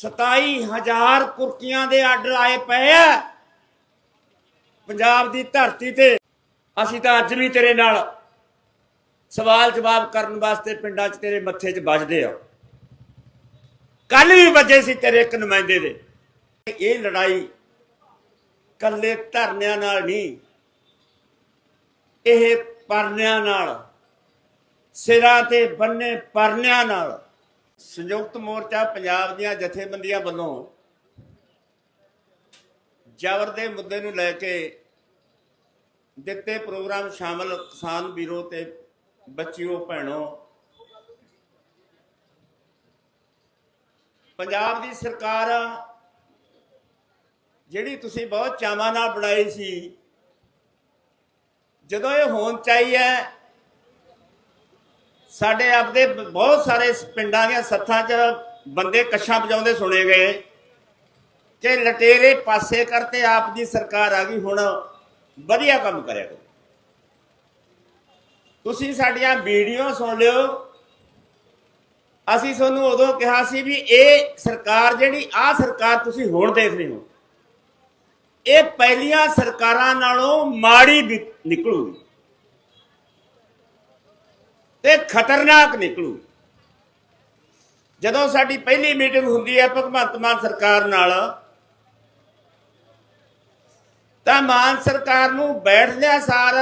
27000 ਕੁਰਕੀਆਂ ਦੇ ਆਰਡਰ ਆਏ ਪਏ ਆ। ਪੰਜਾਬ ਦੀ ਧਰਤੀ ਤੇ ਅਸੀਂ ਤਾਂ ਅੱਜ ਵੀ ਤੇਰੇ ਨਾਲ ਸਵਾਲ ਜਵਾਬ ਕਰਨ ਵਾਸਤੇ ਪਿੰਡਾਂ 'ਚ ਤੇਰੇ ਮੱਥੇ 'ਚ ਵੱਜਦੇ ਆ। ਕੱਲ ਵੀ ਵੱਜੇ ਸੀ ਤੇਰੇ ਇੱਕ ਨੁਮਾਇੰਦੇ ਦੇ। ਇਹ ਲੜਾਈ ਕੱਲੇ ਧਰਨਿਆਂ ਨਾਲ ਨਹੀਂ, ਇਹ ਪਰਨਿਆਂ ਨਾਲ, ਸਿਰਾਂ ਤੇ ਬੰਨੇ ਪਰਨਿਆਂ ਨਾਲ। ਸੰਯੁਕਤ ਮੋਰਚਾ ਪੰਜਾਬ ਦੀਆਂ ਜਥੇਬੰਦੀਆਂ ਵੱਲੋਂ ਜ਼ਬਰ ਦੇ ਮੁੱਦੇ ਨੂੰ ਲੈ ਕੇ ਦਿੱਤੇ ਪ੍ਰੋਗਰਾਮ ਸ਼ਾਮਲ ਕਿਸਾਨ ਵੀਰੋ ਤੇ ਬੱਚਿਓ, ਭੈਣੋ। ਪੰਜਾਬ ਦੀ ਸਰਕਾਰ ਜਿਹੜੀ ਤੁਸੀਂ ਬਹੁਤ ਚਾਵਾਂ ਨਾਲ ਬਣਾਈ ਸੀ, ਜਦੋਂ ਇਹ ਹੋਣ ਚਾਹੀ ਹੈ ਸਾਡੇ ਆਪਦੇ ਬਹੁਤ ਸਾਰੇ ਪਿੰਡਾਂ ਦੀਆਂ ਸੱਥਾਂ 'ਚ ਬੰਦੇ ਕੱਛਾਂ ਵਜਾਉਂਦੇ ਸੁਣੇ ਗਏ। ਕਿ ਲਟੇਰੇ ਪਾਸੇ ਕਰਤੇ ਆਪ ਦੀ ਸਰਕਾਰ ਆ ਗਈ, ਹੁਣ ਵਧੀਆ ਕੰਮ ਕਰਿਆ ਕਰੋ। ਤੁਸੀਂ ਸਾਡੀਆਂ ਵੀਡੀਓ ਸੁਣ ਲਿਓ। ਅਸੀਂ ਤੁਹਾਨੂੰ ਉਦੋਂ ਕਿਹਾ ਸੀ ਵੀ ਇਹ ਸਰਕਾਰ ਜਿਹੜੀ ਆ ਸਰਕਾਰ ਤੁਸੀਂ ਹੁਣ ਦੇਖ ਰਹੇ ਹੋ। ਇਹ ਪਹਿਲੀਆਂ ਸਰਕਾਰਾਂ ਨਾਲੋਂ ਮਾੜੀ ਨਿਕਲੂਗੀ। ਤੇ ਖਤਰਨਾਕ ਨਿਕਲੂ। ਜਦੋਂ ਸਾਡੀ ਪਹਿਲੀ ਮੀਟਿੰਗ ਹੁੰਦੀ ਹੈ ਭਗਵੰਤ ਮਾਨ ਸਰਕਾਰ ਨਾਲ, ਤਾਂ ਮਾਨ ਸਰਕਾਰ ਨੂੰ ਬੈਠਦਿਆਂ ਸਾਰ।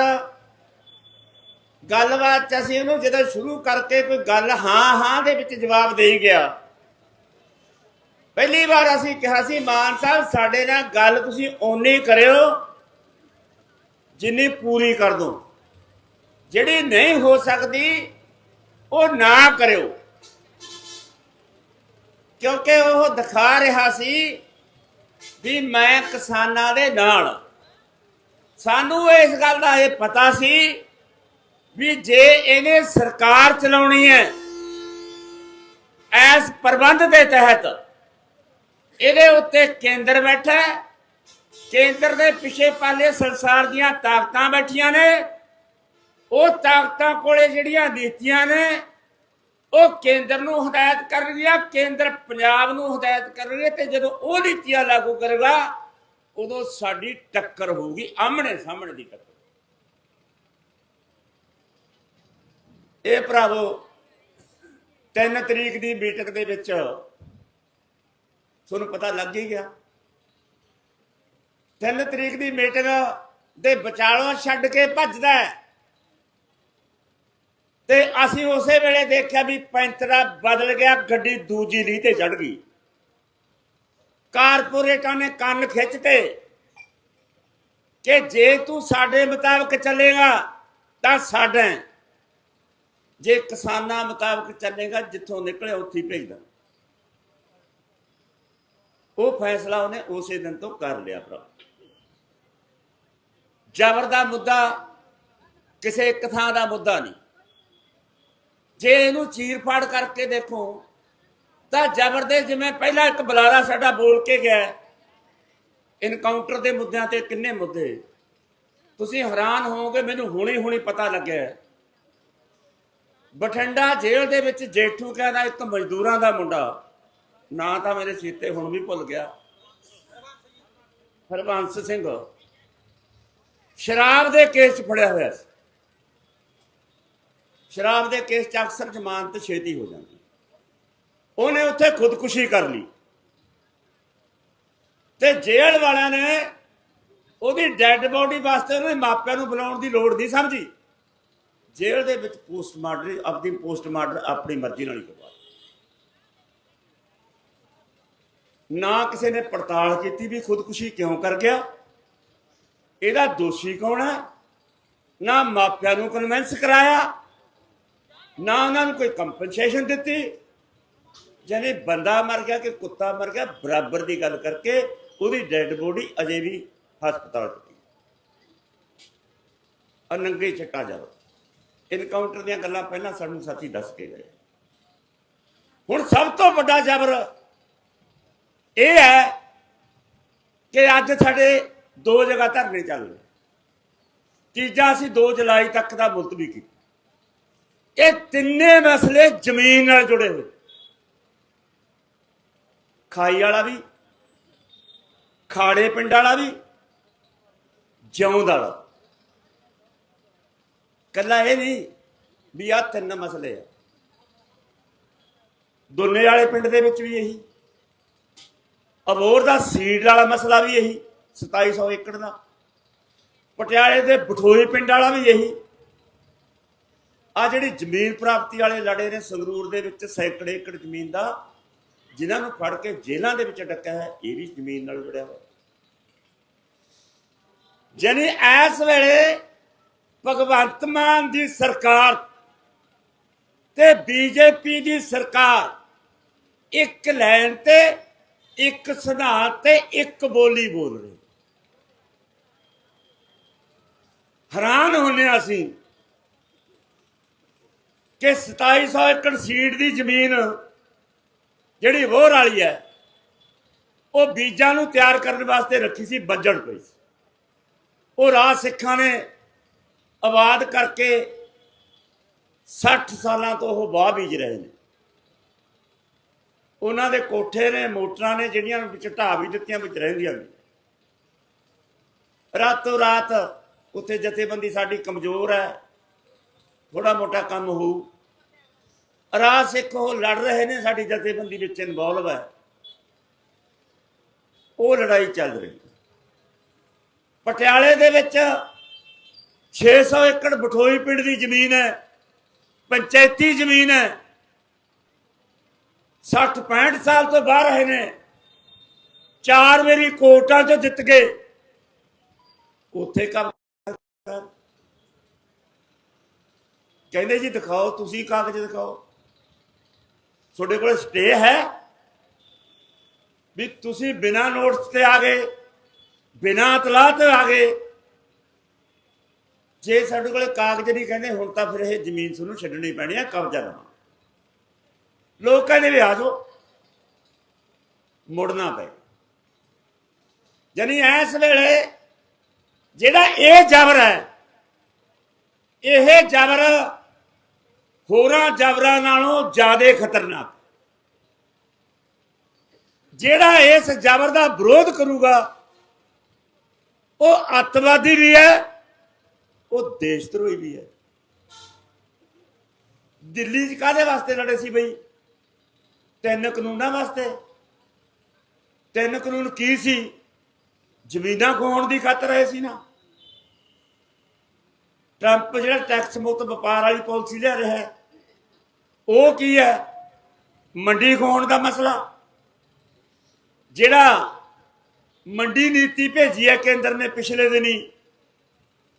ਗੱਲਬਾਤ ਚ ਅਸੀਂ ਉਹਨੂੰ ਜਦੋਂ ਸ਼ੁਰੂ ਕਰਕੇ ਕੋਈ ਗੱਲ ਹਾਂ ਹਾਂ ਦੇ ਵਿੱਚ ਜਵਾਬ ਦੇਈ ਗਿਆ। ਪਹਿਲੀ ਵਾਰ ਅਸੀਂ ਕਿਹਾ ਸੀ, ਮਾਨ ਸਾਹਿਬ, ਸਾਡੇ ਨਾਲ ਗੱਲ ਤੁਸੀਂ ਓਨੀ ਕਰਿਓ ਜਿੰਨੀ ਪੂਰੀ ਕਰ ਦੋ। ਜਿਹੜੀ ਨਹੀਂ ਹੋ ਸਕਦੀ, ਉਹ ਨਾ ਕਰਿਓ। ਕਿਉਂਕਿ ਉਹ ਦਿਖਾ ਰਿਹਾ ਸੀ ਵੀ ਮੈਂ ਕਿਸਾਨਾਂ ਦੇ ਨਾਲ ਸਾਨੂੰ ਇਸ ਗੱਲ ਦਾ ਇਹ ਪਤਾ ਸੀ ਵੀ ਜੇ ਇਹਨੇ ਸਰਕਾਰ ਚਲਾਉਣੀ ਹੈ ਐਸ ਪ੍ਰਬੰਧ ਦੇ ਤਹਿਤ ਇਹਦੇ ਉੱਤੇ ਕੇਂਦਰ ਬੈਠਾ ਕੇਂਦਰ ਦੇ ਪਿੱਛੇ ਪਾਲੇ ਸੰਸਾਰ ਦੀਆਂ ਤਾਕਤਾਂ ਬੈਠੀਆਂ ਨੇ। ਉਹ ਤਾਕਤਾਂ ਕੋਲੇ ਜਿਹੜੀਆਂ ਨੀਤੀਆਂ ਨੇ, ਉਹ ਕੇਂਦਰ ਨੂੰ ਹਦਾਇਤ ਕਰ ਰਹੀ ਆ ਕੇਂਦਰ ਪੰਜਾਬ ਨੂੰ ਹਦਾਇਤ ਕਰ ਰਹੀ ਤੇ ਜਦੋਂ ਉਹ ਨੀਤੀਆਂ ਲਾਗੂ ਕਰੇਗਾ, ਉਦੋਂ ਸਾਡੀ ਟੱਕਰ ਹੋਊਗੀ ਆਮਣੇ ਸਾਹਮਣੇ ਦੀ ਟੱਕਰ। ਇਹ ਭਰਾਵੋ 3 ਤਰੀਕ ਦੀ ਮੀਟਿੰਗ ਦੇ ਵਿੱਚ ਤੁਹਾਨੂੰ ਪਤਾ ਲੱਗ ਹੀ ਗਿਆ। 3 ਤਰੀਕ ਦੀ ਮੀਟਿੰਗ ਦੇ ਵਿਚਾਲੋਂ ਛੱਡ ਕੇ ਭੱਜਦਾ ਹੈ। ਤੇ ਅਸੀਂ ਉਸੇ ਵੇਲੇ ਦੇਖਿਆ ਵੀ ਪੈਂਤਰਾ ਬਦਲ ਗਿਆ, ਗੱਡੀ ਦੂਜੀ ਲੀ ਤੇ ਚੜ ਗਈ। ਕਾਰਪੋਰੇਟਾਂ ਨੇ ਕੰਨ ਖਿੱਚਤੇ ਕਿ ਜੇ ਤੂੰ ਸਾਡੇ ਮੁਤਾਬਕ ਚੱਲੇਗਾ, ਤਾਂ ਸਾਡਾ। ਜੇ ਕਿਸਾਨਾਂ ਮੁਤਾਬਕ ਚੱਲੇਗਾ, ਜਿੱਥੋਂ ਨਿਕਲੇ ਉੱਥੇ ਭੇਜਦਾ। ਉਹ ਫੈਸਲਾ ਉਹਨੇ ਉਸੇ ਦਿਨ ਤੋਂ ਕਰ ਲਿਆ ਭਰਾ। ਜ਼ਬਰ ਦਾ ਮੁੱਦਾ, ਕਿਸੇ ਇੱਕ ਦਾ ਮੁੱਦਾ ਨਹੀਂ। ਜੇ ਇਹਨੂੰ ਚੀਰ ਫਾੜ ਕਰਕੇ ਦੇਖੋ, ਤਾਂ ਜ਼ਬਰ ਦੇ ਜਿਵੇਂ ਪਹਿਲਾਂ ਇੱਕ ਬੁਲਾਰਾ ਸਾਡਾ ਬੋਲ ਕੇ ਗਿਆ ਇਨਕਾਊਂਟਰ ਦੇ ਮੁੱਦਿਆਂ ਤੇ ਕਿੰਨੇ ਮੁੱਦੇ? ਤੁਸੀਂ ਹੈਰਾਨ ਹੋਵੋਗੇ, ਮੈਨੂੰ ਹੁਣੀ ਹੁਣੀ ਪਤਾ ਲੱਗਿਆ ਬਠਿੰਡਾ ਜੇਲ੍ਹ ਦੇ ਵਿੱਚ ਜੇਠੂ ਕਹਿੰਦਾ ਇੱਕ ਮਜ਼ਦੂਰਾਂ ਦਾ ਮੁੰਡਾ, ਨਾਂ ਤਾਂ ਮੇਰੇ ਸੀਤੇ ਹੁਣ ਵੀ ਭੁੱਲ ਗਿਆ। ਹਰਬੰਸ ਸਿੰਘ। ਸ਼ਰਾਬ ਦੇ ਕੇਸ 'ਚ ਫੜਿਆ ਹੋਇਆ ਸੀ। ਸ਼ਰਾਬ ਦੇ ਕੇਸ 'ਚ ਅਕਸਰ ਜ਼ਮਾਨਤ ਛੇਤੀ ਹੋ ਜਾਂਦੀ। ਉਹਨੇ ਉੱਥੇ ਖੁਦਕੁਸ਼ੀ ਕਰ ਲਈ। ਤੇ ਜੇਲ੍ਹ ਵਾਲਿਆਂ ਨੇ ਉਹਦੀ ਡੈੱਡ ਬੋਡੀ ਵਾਸਤੇ ਉਹਦੇ ਮਾਪਿਆਂ ਨੂੰ ਬੁਲਾਉਣ ਦੀ ਲੋੜ ਨਹੀਂ ਸਮਝੀ। ਜੇਲ੍ਹ ਦੇ ਵਿੱਚ ਪੋਸਟਮਾਰਟਮ ਆਪਣੀ ਪੋਸਟਮਾਰਟਮ ਆਪਣੀ ਮਰਜ਼ੀ ਨਾਲ ਹੀ ਕਰਵਾ ਨਾ ਕਿਸੇ ਨੇ ਪੜਤਾਲ ਕੀਤੀ ਵੀ ਖੁਦਕੁਸ਼ੀ ਕਿਉਂ ਕਰ ਗਿਆ। ਇਹਦਾ ਦੋਸ਼ੀ ਕੌਣ ਹੈ? ਨਾ ਮਾਪਿਆਂ ਨੂੰ ਕਨਵਿੰਸ ਕਰਾਇਆ ਨਾ ਉਹਨਾਂ ਨੂੰ ਕੋਈ ਕੰਪਨਸੇਸ਼ਨ ਦਿੱਤੀ। ਜਾਨੀ ਬੰਦਾ ਮਰ ਗਿਆ ਕਿ ਕੁੱਤਾ ਮਰ ਗਿਆ, ਬਰਾਬਰ ਦੀ ਗੱਲ ਕਰਕੇ ਉਹਦੀ ਡੈੱਡ ਬੋਡੀ ਅਜੇ ਵੀ ਹਸਪਤਾਲ 'ਚ ਪਈ ਨੰਗੇ ਛੱਟਾ ਜਾਓ ਇਨਕਾਊਂਟਰ ਦੀਆਂ ਗੱਲਾਂ ਪਹਿਲਾਂ ਸਾਨੂੰ ਸਾਥੀ ਦੱਸ ਕੇ ਗਏ। ਹੁਣ ਸਭ ਤੋਂ ਵੱਡਾ ਜ਼ਬਰ ਇਹ ਹੈ ਕਿ ਅੱਜ ਸਾਡੇ ਦੋ ਜਗ੍ਹਾ ਧਰਨੇ ਚੱਲ ਰਹੇ। ਤੀਜਾ ਅਸੀਂ 2 ਜੁਲਾਈ ਤੱਕ ਦਾ ਮੁਲਤਵੀ ਕੀਤਾ। ਇਹ ਤਿੰਨੇ ਮਸਲੇ ਜ਼ਮੀਨ ਨਾਲ ਜੁੜੇ ਹੋਏ। ਖਾਈ ਵਾਲਾ ਵੀ, ਖਾੜੇ ਪਿੰਡ ਵਾਲਾ ਵੀ ਜਿਉਂਦ ਵਾਲਾ। ਕੱਲਾ ਇਹ ਨਹੀਂ ਵੀ ਆ ਤਿੰਨ ਮਸਲੇ ਆ। ਦੋਨੇ ਵਾਲੇ ਪਿੰਡ ਦੇ ਵਿੱਚ ਵੀ ਇਹੀ। ਅਬੋਰ ਦਾ ਸੀਡ ਵਾਲਾ ਮਸਲਾ ਵੀ ਇਹੀ 2700 ਏਕੜ ਦਾ। ਪਟਿਆਲੇ ਦੇ ਬਠੋਈ ਪਿੰਡ ਵਾਲਾ ਵੀ ਇਹੀ। ਆ ਜਿਹੜੀ ਜ਼ਮੀਨ ਪ੍ਰਾਪਤੀ ਵਾਲੇ ਲੜੇ ਨੇ ਸੰਗਰੂਰ ਦੇ ਵਿੱਚ ਸੈਂਕੜੇ ਏਕੜ ਜ਼ਮੀਨ ਦਾ, ਜਿਨ੍ਹਾਂ ਨੂੰ ਫੜ ਕੇ ਜੇਲ੍ਹਾਂ ਦੇ ਵਿੱਚ ਡੱਕਿਆ ਹੈ, ਇਹ ਵੀ ਜ਼ਮੀਨ ਨਾਲ ਜੁੜਿਆ ਹੋਇਆ। ਜਾਨੀ ਇਸ ਵੇਲੇ ਭਗਵੰਤ ਮਾਨ ਦੀ ਸਰਕਾਰ ਤੇ ਬੀਜੇਪੀ ਦੀ ਸਰਕਾਰ ਇੱਕ ਲਾਈਨ ਤੇ, ਇੱਕ ਸਿਧਾਂਤ ਤੇ, ਇੱਕ ਬੋਲੀ ਬੋਲ ਰਹੀ। ਹੈਰਾਨ ਹੁੰਨੇ ਹਾਂ ਅਸੀਂ ਕਿ 2700 ਏਕੜ ਸੀਡ ਦੀ ਜ਼ਮੀਨ ਜਿਹੜੀ ਵੋਰ ਵਾਲੀ ਹੈ, ਉਹ ਬੀਜਾਂ ਨੂੰ ਤਿਆਰ ਕਰਨ ਵਾਸਤੇ ਰੱਖੀ ਸੀ ਬੱਜਣ ਪਈ ਸੀ। ਉਹ ਰਾਜ ਸਿੱਖਾਂ ਨੇ ਆਬਾਦ ਕਰਕੇ 60 ਸਾਲਾਂ ਤੋਂ ਉਹ ਬਾਹ ਬੀਜ ਰਹੇ ਨੇ। ਉਹਨਾਂ ਦੇ ਕੋਠੇ ਨੇ, ਮੋਟਰਾਂ ਨੇ, ਜਿਹੜੀਆਂ ਵਿੱਚ ਢਾਹ ਵੀ ਦਿੱਤੀਆਂ, ਵਿੱਚ ਰਹਿੰਦੀਆਂ ਨੇ। ਰਾਤੋਂ ਰਾਤ ਉੱਥੇ ਜਥੇਬੰਦੀ ਸਾਡੀ ਕਮਜ਼ੋਰ ਹੈ। ਥੋੜਾ ਮੋਟਾ ਕੰਮ ਹੋਊ। ਰਾਜ ਸਿੱਖ ਉਹ ਲੜ ਰਹੇ ਨੇ ਸਾਡੀ ਜਥੇਬੰਦੀ ਵਿੱਚ ਇਨਵੋਲਵ ਹੈ। ਉਹ ਲੜਾਈ ਚੱਲ ਰਹੀ ਪਟਿਆਲੇ ਦੇ ਵਿੱਚ 600 ਏਕੜ ਬਠੋਈ ਪਿੰਡ ਦੀ ਜ਼ਮੀਨ ਹੈ, ਪੰਚਾਇਤੀ ਜ਼ਮੀਨ ਹੈ। 60 65 ਸਾਲ ਤੋਂ ਬਾਹਰ ਰਹੇ ਨੇ। ਚਾਰ ਵਾਰੀ ਕੋਰਟਾਂ 'ਚ ਜਿੱਤ ਗਏ। ਉੱਥੇ ਕੰਮ ਕਹਿੰਦੇ ਜੀ ਦਿਖਾਓ, ਤੁਸੀਂ ਕਾਗਜ਼ ਦਿਖਾਓ। ਤੁਹਾਡੇ ਕੋਲ ਸਟੇ ਹੈ ਵੀ ਤੁਸੀਂ ਬਿਨਾ ਨੋਟਿਸ ਤੇ ਆ ਗਏ, ਬਿਨਾ ਇਤਲਾਹ ਤੇ ਆ ਗਏ। ਜੇ ਸਾਡੇ ਕੋਲ ਕਾਗਜ਼ ਨਹੀਂ ਕਹਿੰਦੇ, ਹੁਣ ਤਾਂ ਫਿਰ ਇਹ ਜ਼ਮੀਨ ਤੁਹਾਨੂੰ ਛੱਡਣੀ ਪੈਣੀ ਆ ਕਬਜ਼ਾ ਲਵਾਂ ਲੋਕ ਕਹਿੰਦੇ ਵੀ ਆ ਜਾਓ, ਮੁੜਨਾ ਪਏ। ਜਾਨੀ ਇਸ ਵੇਲੇ ਜਿਹੜਾ ਇਹ ਜ਼ਬਰ ਹੈ, ਇਹ ਜ਼ਬਰ ਹੋਰਾਂ ਜ਼ਬਰਾਂ ਨਾਲੋਂ ਜ਼ਿਆਦਾ ਖਤਰਨਾਕ। ਜਿਹੜਾ ਇਸ ਜ਼ਬਰ ਦਾ ਵਿਰੋਧ ਕਰੂਗਾ, ਉਹ ਅੱਤਵਾਦੀ ਵੀ ਹੈ, ਉਹ ਦੇਸ਼ ਧਰੋਹੀ ਵੀ ਹੈ। ਦਿੱਲੀ 'ਚ ਕਾਹਦੇ ਵਾਸਤੇ ਲੜੇ ਸੀ ਬਈ? ਤਿੰਨ ਕਾਨੂੰਨਾਂ ਵਾਸਤੇ। ਤਿੰਨ ਕਾਨੂੰਨ ਕੀ ਸੀ? ਜ਼ਮੀਨਾਂ ਖੋਹਣ ਦੀ ਖਾਤਰ ਆਏ ਸੀ ਨਾ। ਟਰੰਪ ਜਿਹੜਾ ਟੈਕਸ ਮੁਕਤ ਵਪਾਰ ਵਾਲੀ ਪਾਲਿਸੀ ਲਿਆ ਰਿਹਾ ਹੈ ਉਹ ਕੀ ਹੈ? ਮੰਡੀ ਖੋਹਣ ਦਾ ਮਸਲਾ। ਜਿਹੜਾ ਮੰਡੀ ਨੀਤੀ ਭੇਜੀ ਹੈ ਕੇਂਦਰ ਨੇ ਪਿਛਲੇ ਦਿਨੀ,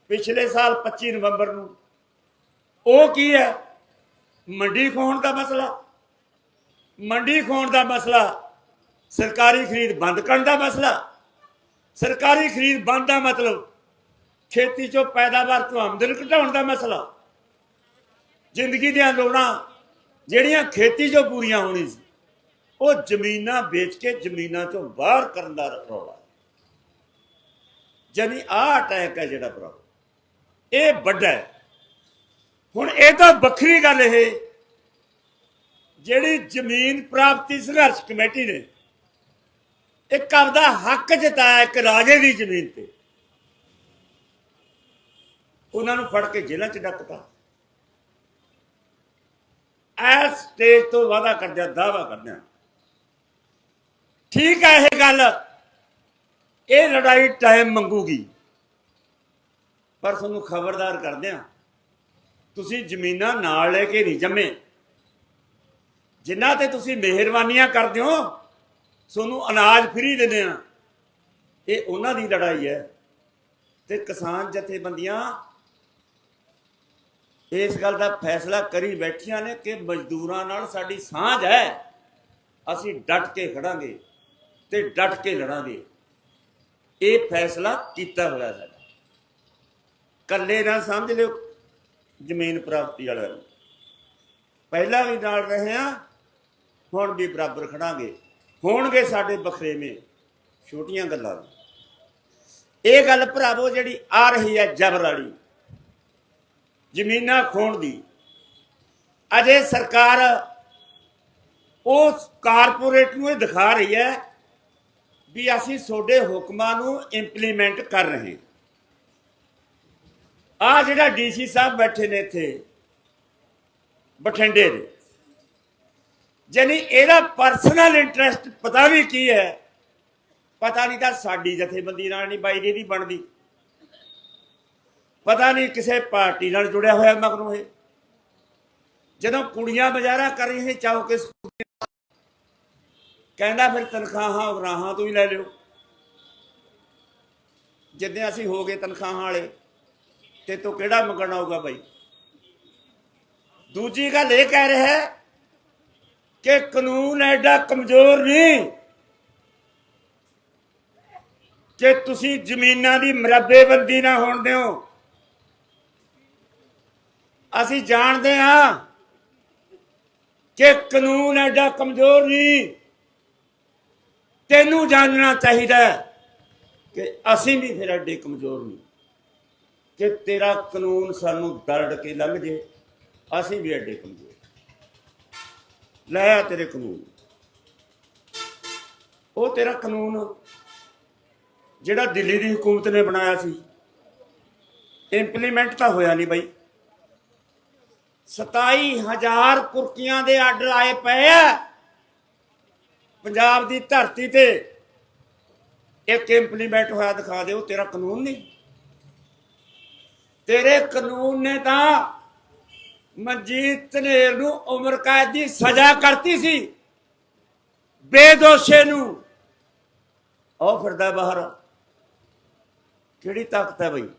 ਪਿਛਲੇ ਸਾਲ 25 ਨਵੰਬਰ ਨੂੰ, ਉਹ ਕੀ ਹੈ? ਮੰਡੀ ਖੋਹਣ ਦਾ ਮਸਲਾ। ਮੰਡੀ ਖੋਹਣ ਦਾ ਮਸਲਾ ਸਰਕਾਰੀ ਖਰੀਦ ਬੰਦ ਕਰਨ ਦਾ ਮਸਲਾ। ਸਰਕਾਰੀ ਖਰੀਦ ਬੰਦ ਦਾ ਮਤਲਬ ਖੇਤੀ ਚੋਂ ਪੈਦਾਵਾਰ ਤੋਂ ਆਮਦਨ ਘਟਾਉਣ ਦਾ ਮਸਲਾ। ਜ਼ਿੰਦਗੀ ਦੀਆਂ ਲੋੜਾਂ ਜਿਹੜੀਆਂ ਖੇਤੀ ਚੋਂ ਪੂਰੀਆਂ ਹੋਣੀ ਸੀ, ਉਹ ਜ਼ਮੀਨਾਂ ਵੇਚ ਕੇ ਜ਼ਮੀਨਾਂ ਚੋਂ ਬਾਹਰ ਕਰਨ ਦਾ ਰੌਲਾ। ਜਾਨੀ ਆਹ ਅਟੈਕ ਹੈ ਜਿਹੜਾ ਭਰਾ ਇਹ ਵੱਡਾ ਹੁਣ ਇਹ ਤਾਂ ਵੱਖਰੀ ਗੱਲ ਇਹ, ਜਿਹੜੀ ਜ਼ਮੀਨ ਪ੍ਰਾਪਤੀ ਸੰਘਰਸ਼ ਕਮੇਟੀ ਨੇ ਇੱਕ ਆਪਦਾ ਹੱਕ ਜਤਾਇਆ ਇੱਕ ਰਾਜੇ ਦੀ ਜ਼ਮੀਨ ਤੇ। ਉਹਨਾਂ ਨੂੰ ਫੜ ਕੇ ਜੇਲ੍ਹਾਂ 'ਚ ਡੱਕਤਾ। ਐਸ ਸਟੇਜ ਤੋਂ ਵਾਦਾ ਕਰਦਿਆ ਦਾਵਾ ਕਰਦਿਆ ਠੀਕ ਹੈ ਇਹ ਗੱਲ। ਇਹ ਲੜਾਈ ਟਾਈਮ ਮੰਗੂਗੀ। ਪਰ ਤੁਹਾਨੂੰ ਖਬਰਦਾਰ ਕਰਦਿਆਂ ਤੁਸੀਂ ਜ਼ਮੀਨਾਂ ਨਾਲ ਲੈ ਕੇ ਨਹੀਂ ਜੰਮੇ। ਜਿਨ੍ਹਾਂ ਤੇ ਤੁਸੀਂ ਮਿਹਰਬਾਨੀਆਂ ਕਰਦੇ ਹੋ, ਤੁਹਾਨੂੰ ਅਨਾਜ ਫ੍ਰੀ ਦਿੰਦੇ ਆ। ਇਹ ਉਹਨਾਂ ਦੀ ਲੜਾਈ ਹੈ। ਤੇ ਕਿਸਾਨ ਜਥੇਬੰਦੀਆਂ ਇਸ ਗੱਲ ਦਾ ਫੈਸਲਾ ਕਰੀ ਬੈਠੀਆਂ ਨੇ ਕਿ ਮਜ਼ਦੂਰਾਂ ਨਾਲ ਸਾਡੀ ਸਾਂਝ ਹੈ। ਅਸੀਂ ਡਟ ਕੇ ਖੜਾਂਗੇ ਤੇ ਡਟ ਕੇ ਲੜਾਂਗੇ। ਇਹ ਫੈਸਲਾ ਕੀਤਾ ਹੋਇਆ ਸਾਡਾ ਕੱਲੇ ਨਾ ਸਮਝ ਲਿਓ ਜ਼ਮੀਨ ਪ੍ਰਾਪਤੀ ਵਾਲਿਆਂ ਨੂੰ। ਪਹਿਲਾਂ ਵੀ ਨਾਲ ਰਹੇ ਆ ਹੁਣ ਵੀ ਬਰਾਬਰ ਖੜਾਂਗੇ। ਹੋਣਗੇ ਸਾਡੇ ਬਖਰੇਵੇਂ, ਛੋਟੀਆਂ ਗੱਲਾਂ। ਇਹ ਗੱਲ ਭਰਾਵੋ ਜਿਹੜੀ ਆ ਰਹੀ ਹੈ ਜਬਰ ਵਾਲੀ ਜ਼ਮੀਨਾਂ ਖੋਣ ਦੀ। ਅਜੇ ਸਰਕਾਰ ਉਹ ਕਾਰਪੋਰੇਟ ਨੂੰ ਇਹ ਦਿਖਾ ਰਹੀ ਹੈ ਵੀ ਅਸੀਂ ਤੁਹਾਡੇ ਹੁਕਮਾਂ ਨੂੰ ਇੰਪਲੀਮੈਂਟ ਕਰ ਰਹੇ ਆ ਜਿਹੜਾ ਡੀਸੀ ਸਾਹਿਬ ਬੈਠੇ ਨੇ ਇੱਥੇ, ਬਠਿੰਡੇ ਦੇ। ਜਾਨੀ ਇਹਦਾ ਪਰਸਨਲ ਇੰਟਰਸਟ ਪਤਾ ਵੀ ਕੀ ਹੈ? ਪਤਾ ਨਹੀਂ ਤਾਂ ਸਾਡੀ ਜਥੇਬੰਦੀ ਨਾਲ ਨਹੀਂ ਬਾਈ ਦੀ ਬਣਦੀ। ਪਤਾ ਨਹੀਂ ਕਿਸੇ ਪਾਰਟੀ ਨਾਲ ਜੁੜਿਆ ਹੋਇਆ ਮਗਰੋਂ ਇਹ। ਜਦੋਂ ਕੁੜੀਆਂ ਬਜ਼ਾਰਾ ਕਰ ਰਹੀਆਂ ਚਾਹੋ ਕਿਸ ਕਹਿੰਦਾ ਫਿਰ ਤਨਖਾਹਾਂ ਉਗਰਾਹਾਂ ਤੋਂ ਹੀ ਲੈ ਲਿਓ। ਜਿੱਦਾਂ ਅਸੀਂ ਹੋ ਗਏ ਤਨਖਾਹਾਂ ਵਾਲੇ, ਤੇ ਤੋਂ ਕਿਹੜਾ ਮੰਗਣਾ ਹੋਊਗਾ ਬਾਈ? ਦੂਜੀ ਗੱਲ ਇਹ ਕਹਿ ਰਿਹਾ ਹੈ ਕਿ ਕਾਨੂੰਨ ਐਡਾ ਕਮਜ਼ੋਰ ਨਹੀਂ ਕਿ ਤੁਸੀਂ ਜ਼ਮੀਨਾਂ ਦੀ ਮਰੱਬੇਬੰਦੀ ਨਾ ਹੋਣ ਦਿਓ। ਅਸੀਂ ਜਾਣਦੇ ਹਾਂ ਕਿ ਕਾਨੂੰਨ ਐਡਾ ਕਮਜ਼ੋਰ ਨਹੀਂ। ਤੈਨੂੰ ਜਾਣਨਾ ਚਾਹੀਦਾ ਕਿ ਅਸੀਂ ਵੀ ਫਿਰ ਐਡੇ ਕਮਜ਼ੋਰ ਨਹੀਂ। ਕਿ ਤੇਰਾ ਕਾਨੂੰਨ ਸਾਨੂੰ ਦਰੜ ਕੇ ਲੰਘ ਜੇ, ਅਸੀਂ ਵੀ ਐਡੇ ਕਮਜ਼ੋਰ। ਲੈ ਤੇਰੇ ਕਾਨੂੰਨ। ਉਹ ਤੇਰਾ ਕਾਨੂੰਨ ਜਿਹੜਾ ਦਿੱਲੀ ਦੀ ਹਕੂਮਤ ਨੇ ਬਣਾਇਆ ਸੀ। ਇੰਪਲੀਮੈਂਟ ਤਾਂ ਹੋਇਆ ਨਹੀਂ ਬਾਈ। 27000 ਕੁਰਕੀਆਂ ਦੇ ਆਰਡਰ ਆਏ ਪਏ ਆ। ਪੰਜਾਬ ਦੀ ਧਰਤੀ ਤੇ ਇੱਕ ਇੰਪਲੀਮੈਂਟ ਹੋਇਆ, ਦਿਖਾ ਦਿਓ, ਤੇਰਾ ਕਾਨੂੰਨ ਨਹੀਂ। ਤੇਰੇ ਕਾਨੂੰਨ ਨੇ ਤਾਂ ਮਨਜੀਤ ਧਨੇਰ ਨੂੰ ਉਮਰ ਕੈਦ ਦੀ ਸਜ਼ਾ ਕਰਤੀ ਸੀ। ਬੇਦੋਸ਼ੇ ਨੂੰ। ਉਹ ਫਿਰਦਾ ਬਾਹਰ। ਕਿਹੜੀ ਤਾਕਤ ਹੈ ਬਈ?